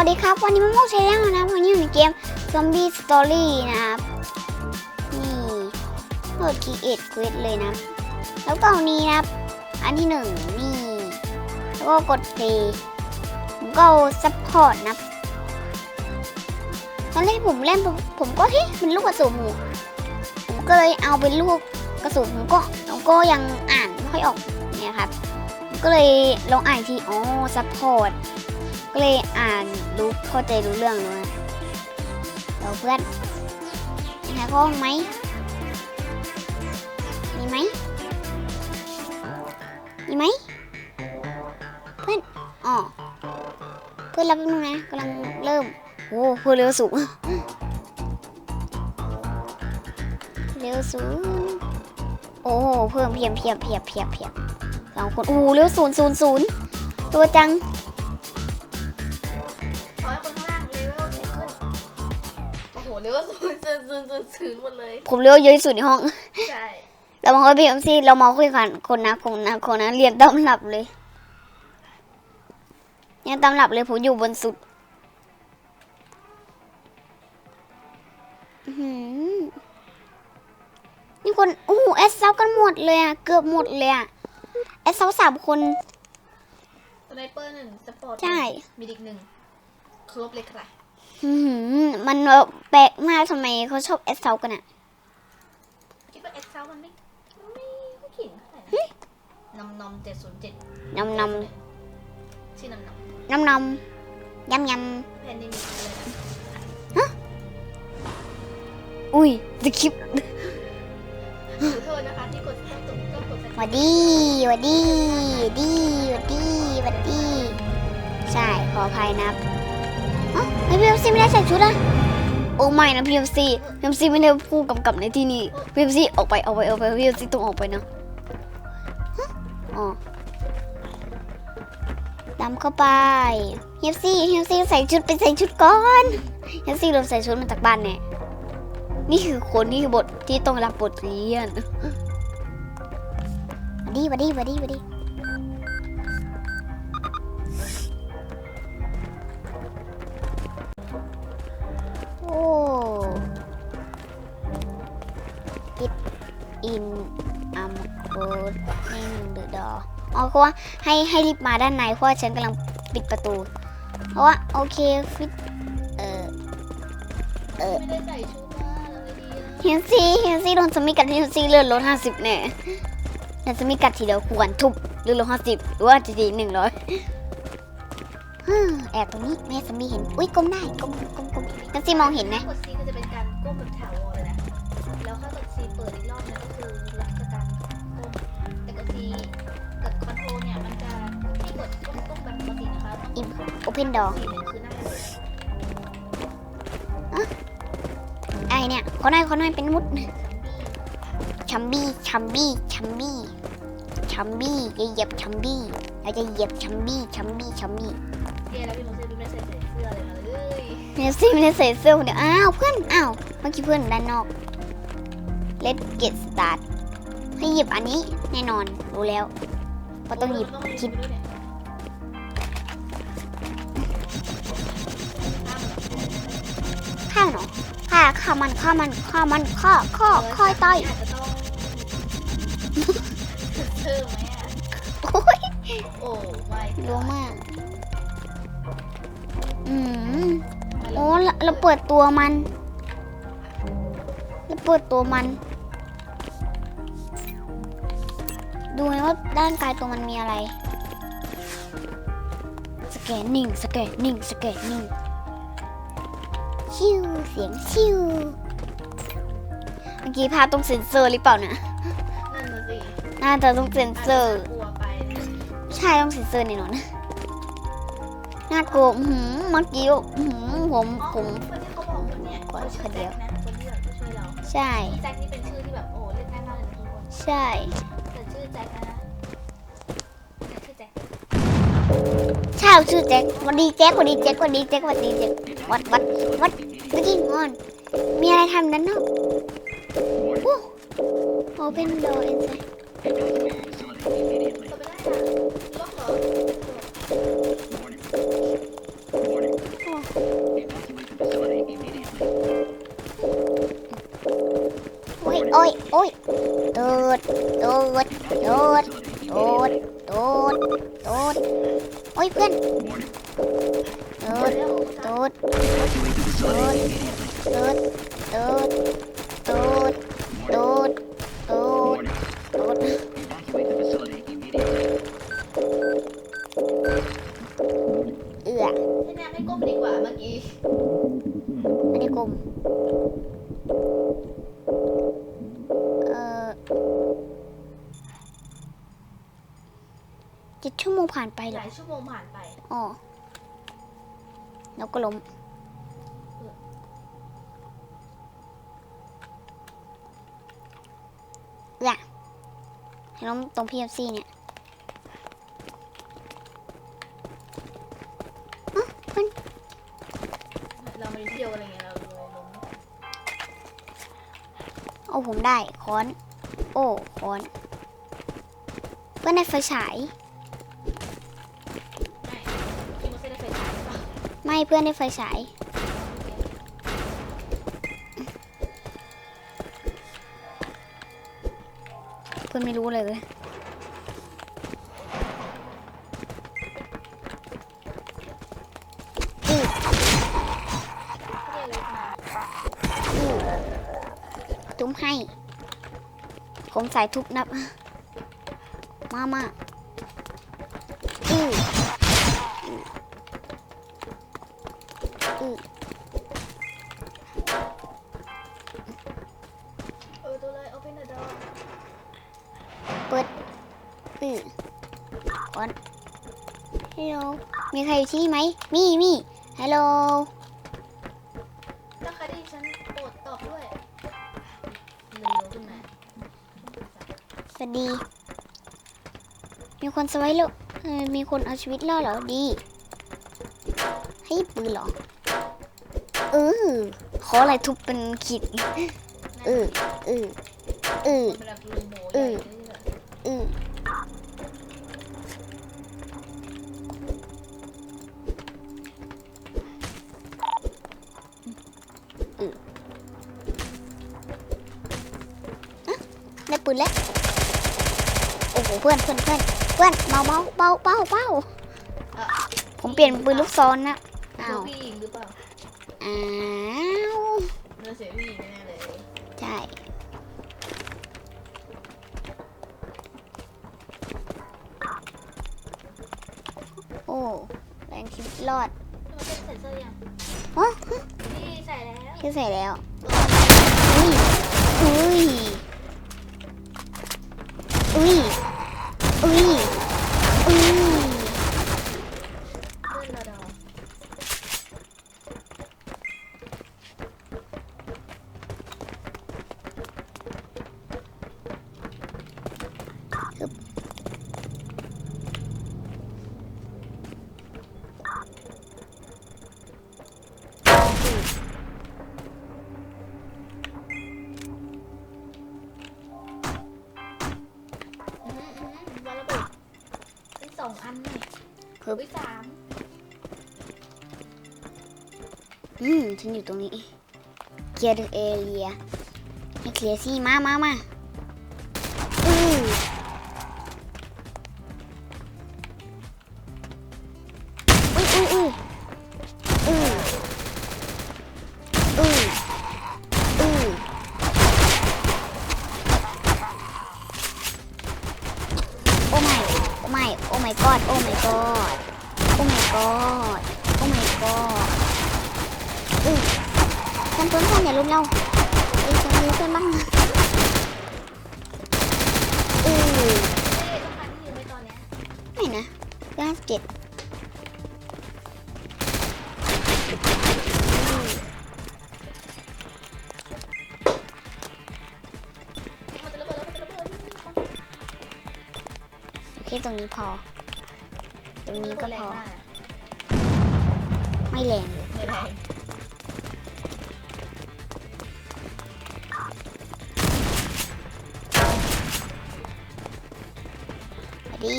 วัสดีครับ วันนี้มาโมใช้แล้วนะวันนี้อยู่ในเกม Zombie Story นะครับนี่เปิด Create Quest เลยนะ แล้วก็เอานี้นะครับ อันที่หนึ่งนี่ แล้วก็กด Play ผมก็เอา Support นะตอนแรกผมเล่นผมผมก็เฮ้ยมันลูกกระสุนหมูผมก็เลยเอาเป็นลูกกระสุนผมก็ผมก็ยังอ่านไม่ค่อยออกเนี่ยครับก็เลยลองอ่านทีอ๋อ Support ก็เลยอ่านรู้เข้าใจรู้เรื่องเลยเราเพื่อนมีใครเข้าห้องไหมมีไหมมีไหมเพื่อนอ๋อเพื่อนรับแป๊บนึงนะกำลังเริ่มโอ้พูดเร็วสูงเร็วสูงโอ้โหเพิ่มเพียบเพียบเพียบเพียบเพียบสองคนโอ้เร็วศูนย์ศูนย์ศูนย์ตัวจัง โอ้โหเลเวลสูงสูงสูงสูงสูงหมดเลยผมเรียกว่าเยอะที่สุดในห้อง ใช่เรามาคุยพี่เอ็มซีเรามาคุยกันคนนะคนนะคนนะเรียนตำหลับเลยเรียนตำหลับเลยผมอยู่บนสุดอื้อหือนี่คนโอ้โหเอสเซากันหมดเลยอะ เกือบหมดเลยอะเอสเซาสามคน สไนเปอร์หนึ่งสปอร์ตใช่ มีดิกหนึ่งครบเลยค่ะอื้อหือ มันแบบแปลกมากทำไมเขาชอบเอสเซากันอะคิดว่าเอ็กเซลมันไม่ไม่ไม่ขิงเท่าไหร่นะนำนำเจ็ดศูนย์เจ็ดนำนชื่อนำนำำน้ำนำยำยแพนนี่มีอะไรนะำอุ้ยสคริปต์ขอโทษนะคะที่กดต้องกดต้องกดหวัดดีหวัดดีหวัดดีหวัดดีหวัดดีใช่ขออภัยนะครับ อ๋อไอพีเอ็มซีไม่ได้ใส่ชุดอะโอ้ไม่นะพีเอ็มซีพีเอ็มซีไม่ได้ผู้กำกับในที่นี่พีเอ็มซีออกไปออกไปออกไปพีเอ็มซีต้องออกไปนะอ๋อดำเข้าไปเอ็มซีพีเอ็มซี่ใส่ชุดไปใส่ชุดก่อนเอ็มซี่เราใส่ชุดมาจากบ้านเนี่ยนี่คือคนที่บทที่ต้องรับบทเรียนวัดดีวัดดีวัดดีวัด ราะว่าให้ให้รีบมาด้านในเพราะว่าฉันกำลังปิดประตู เพราะว่าโอเคฟิตเออเออไม่ได้ใส่ชุดนะแล้วไม่ดีอะเฮนซี่เฮนซี่โดนสมิกัดเฮนซี่เลือดลดห้าสิบแน่แต่สมิกัดทีเดียวควรทุบเลือดลดห้าสิบหรือว่าจะดีหนึ่งร้อยแอบตรงนี้แม่สมีเห็น อุ้ยก้มได้ก้มก้มก้มเฮนซี่มองเห็นไหมกดซีก็จะ นดอสีหนึ่งคือหน้าเลยไอเนี่ยขอหน่อยขอหน่อยเป็นมุดชัมบี้ชัมบี้ชัมบี้ชัมบี้จะเหยียบชัมบี้เราจะเหยียบชัมบี้ชัมบี้ชัมบี้เย้แล้วพี่โมเซ่ไม่ใส่เสื้อเลยนะเลยเฮนซี่ไม่ได้ใส่เสื้อเดียวอ้าวเพื่อนอ้าวเมื่อกี้เพื่อนด้านนอก Let's get start ให้หยิบอันนี้แน่นอนรู้แล้วว่าต้องหยิบคิด ข้าข้ามันข้ามันข้ามันข้าข้อข้อยต่อยอาจจะต้องเสื้อไหมอะโอ้ยโอ้ไม่รู้มาก อืมโอ้เราเราเปิดตัวมันเราเปิดตัวมัน ดูไหมว่าด้านกายตัวมันมีอะไร สแกนนิ่งสแกนนิ่งสแกนนิ่ง ชิวเสียงชิวเมื่อกี้ภาพต้องเซ็นเซอร์หรือเปล่าเนี่ยนั่นน่ะสิน่าจะต้องเซ็นเซอร์ กลัวไปนะใช่ต้องเซ็นเซอร์แน่นอนน่ากลัวอื้อหืมเมื่อกี้อื้อหืมผมผมคนที่เขาบอกคนเนี้ยเขาชื่อแจ็คนะคนที่แบบจะช่วยเราใช่ แจ็คนี่เป็นชื่อที่แบบโอ้เรียกง่ายมากเลยนะทุกคน ใช่ แต่ชื่อแจ็คนะ ใช่ชื่อแจ็ควันดีแจ็ควันดีแจ็ควันดีแจ็ควันดีแจ็ควัดวัดวัดเมื่อกี้งอน มีอะไรทำนั้นเนาะโอ้โ open door inside โอ้ยโอ้ยโอ้ยตูดตูดตูดตูดตูดตูด อ้ยเพื่อนตูดตูดตูดตูดตูด เจ็ดชั่วโมงผ่านไปเหหรอลายชั่วโมงผ่านไป อ๋อแล้วก็ล้มอย่าล้มตรง PFC เนี่ยอ๊ะเพื่อนเราไม่ได้เที่ยวอะไรเงี้ยเราเลยลงเอาผมได้ค้อน โอ้ค้อน เพื่อนได้ไฟฉาย ไม่เพื่อนได้ไฟฉายเพื่อนไม่รู้เลยเลยทุบให้ ผมใสายทุบนับ มามาอืออือ อือเออตัวเลย open the door อือก่อนฮัลโหลมีใครอยู่ที่นี่ไหม มีมีฮัลโหลถ้าใครได้ยินฉันโปรดตอบด้วยเร็วขึ้นมาสวัสดี มีคนสไว้แล้วเออมีคนเอาชีวิตรอดเหรอดี ให้ปืนเหรอ เออขออะไรทุบเป็นขีดเออเออเออเวลาลูโมใหญ่เออืออืออได้ปืนแล้ว โอ้โห เพื่อนเพื่อนเพื่อนเพื่อนเบาเบาเบาเบาเบาผมเปลี่ยนปืนลูกซอนนะ อ้าวเนื้อเสียงผู้หญิงแน่ๆเลยใช่โอ้แรงชีวิตรอดมันเป็นใส่เสื้อยังฮะนี่ใส่แล้วที่ใส่แล้วอุ้ยอุ้ยอุ้ย ครับอุ้ยสามอืมฉันอยู่ตรงนี้เคลียร์เอเรียให้เคลียร์สิมามามาอืออุ้ยอุ้ยอุ้ยอืออืออือโอ้ไม่โอ้ไม่โอ้ my god โอ้ my god โเพื่อนเพื่อนอย่าลุมเราไอ้คนนี้เพื่อนบ้างอือไม่นะย่านเก็บโอเคตรงนี้พอ ตรงนี้ก็พอ ไม่แรง ไม่แรง ดิ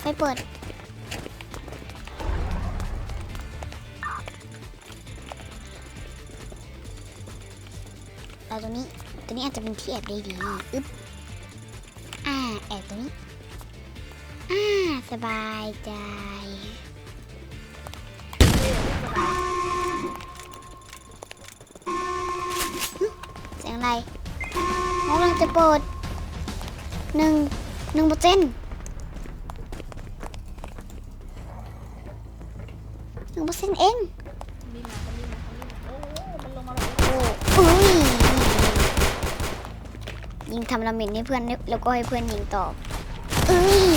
ไฟเปิดเราตัวนี้ตัวนี้อาจจะเป็นที่แอบได้ดีอึ๊บอ่าแอบตัวนี้อ่าสบายใจ สียงอะไรมองเราจะเปิดหนึ่งหนึ่งเปอร์เซ็นต์หนึ่งเปอร์เซ็นต์เองมีมาเขามีมาเขามีมาโอ้โหมันลงมาแบบโอ้อุ้ยยิงทำลาเมนให้เพื่อนแล้วก็ให้เพื่อนยิงตอบเอ้ย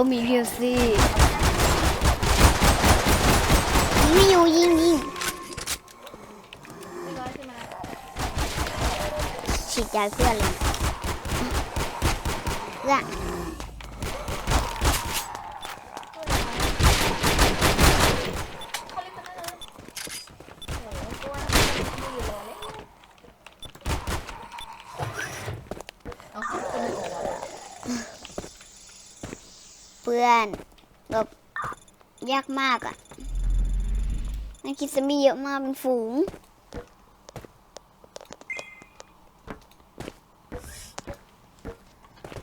Help me here สิยิงไม่อยู่ยิงยิงไม่ร้อยใช่ไหมฉีดยาเพื่อนเลยเพื่อน เขาเรียกกันเลยโอ้โหตัวมือรอเลยเอาขึ้นมือออกมา เพื่อนแบบยากมากอะนักกินจะมีเยอะมากเป็นฝูง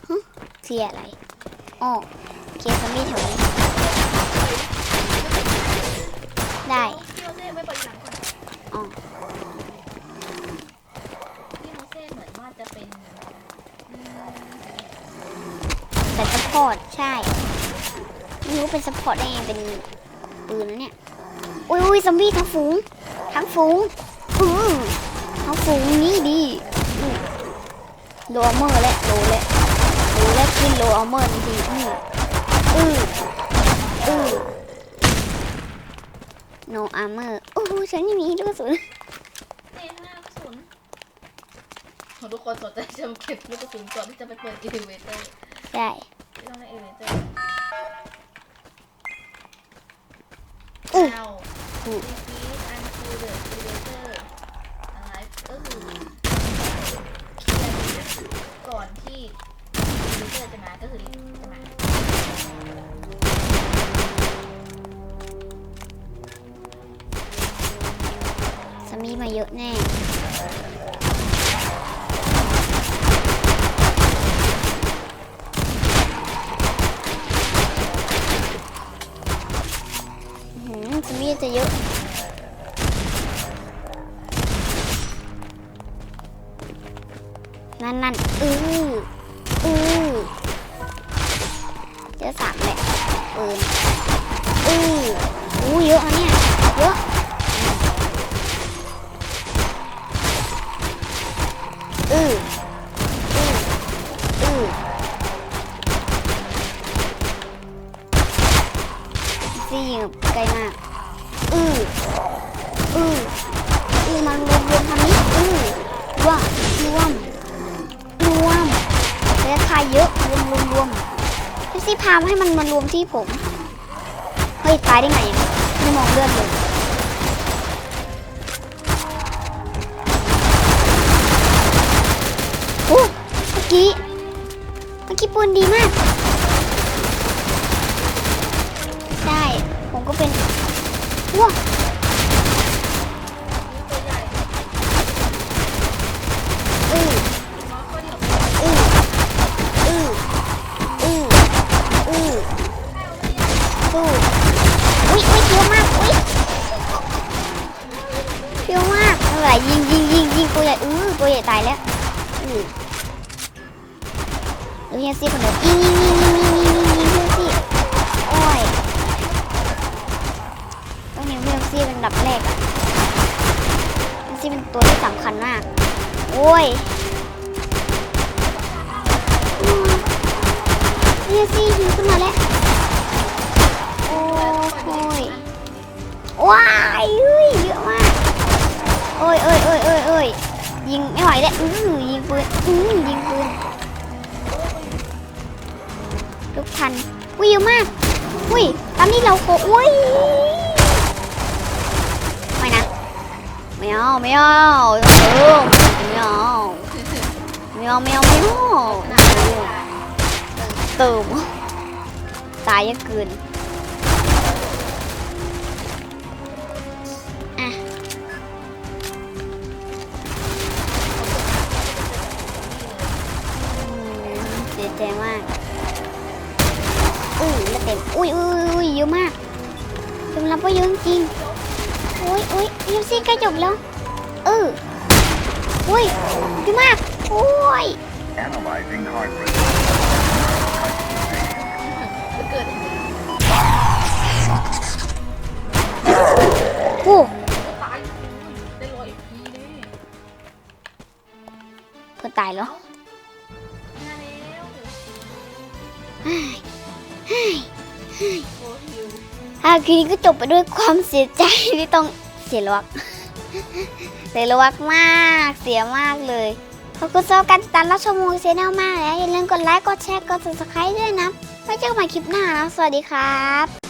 ฮะเสียอะไรอ๋อเคสมีแถวนี้ ได้พี่โมเซ่ไม่ปล่อยหลังก่อนอ๋อพี่โมเซ่เหมือนว่าจะเป็นอืมแต่ซัพพอร์ตใช่ ไม่รู้เป็นซัพพอร์ตได้ไงเป็นปืนนะเนี่ย อุ้ยอุ้ยซอมบี้ทั้งฝูง ทั้งฝูงอือทั้งฝูงนี่ดีอือโลอัลเมอร์และโลและโลและขึ้นโลอัลเมอร์ทันทีอืออืออือ no armor โอ้โหฉันยังมีลูกกระสุนเจ๊ข้างหน้ากระสุนทุกคนสนใจจะมาเก็บลูกกระสุนก่อนที่จะไปเปิดอีเลเวเตอร์ใช่ไม่ต้องในอีเลเวเตอร์ เอาอู้ดีฟีดอันคูเดอร์อีเลเวเตอร์อะไรก็คือก่อนที่อีเลเวเตอร์จะมาก็คือจะมาสมีมาเยอะแน่ ซี่ยิงไกลมาก อืออืออือมันรวมรวมๆทำนี้อือว่ารวมรวมแล้วคายเยอะรวมรวมรวมเอฟซีพามให้มันมารวมที่ผม เฮ้ยตายได้ไงไม่มองเลือดเลยโอ้เมื่อกี้เมื่อกี้ปืนดีมาก ใช่ ผม ก็เป็น ว้า อ้ยเฮียซี่ยิงขึ้นมาแล้ว โอ้ยว้ายเฮ้ยเยอะมาก โอ้ยเอ้ยเอ้ยเอ้ยเอ้ยยิงไม่ไหวแล้วอื้อยิงปืนอื้อยิงปืนลูกทันอุ้ยเยอะมาก อุ้ยตอนนี้เราโคอุ้ยไม่นะ ไม่เอา ไม่เอาเออ เอาไม่เอาไม่เอาไม่เอาเติมตายยอะเกินอะอืมเสียใจมาก อุ้ยแล้วเต็ม อุ้ยอุ้ยอุ้ยเยอะมากยอมรับว่าเยอะจริงอุ้ยอุ้ยยูซี่ใกล้จบแล้วเออ อุ้ยดีมากโอ้ย Analyzing heart rate. จะเกิดโอ้ตายได้ร้อยพีเลยเพื่อนตายแล้วมาแล้วเฮ้ยเฮ้ยโอ้ฮิว อะคืนนี้ก็จบไปด้วยความเสียใจที่ต้องเสียรัก เสียรักมากเสียมากเลยขอบคุณสำหรับการติดตามรับชมมูเซนลมากแล้วอย่าลืมกดไลค์กดแชร์กด subscribe ด้วยนะไว้เจอกันใหม่คลิปหน้านะสวัสดีครับ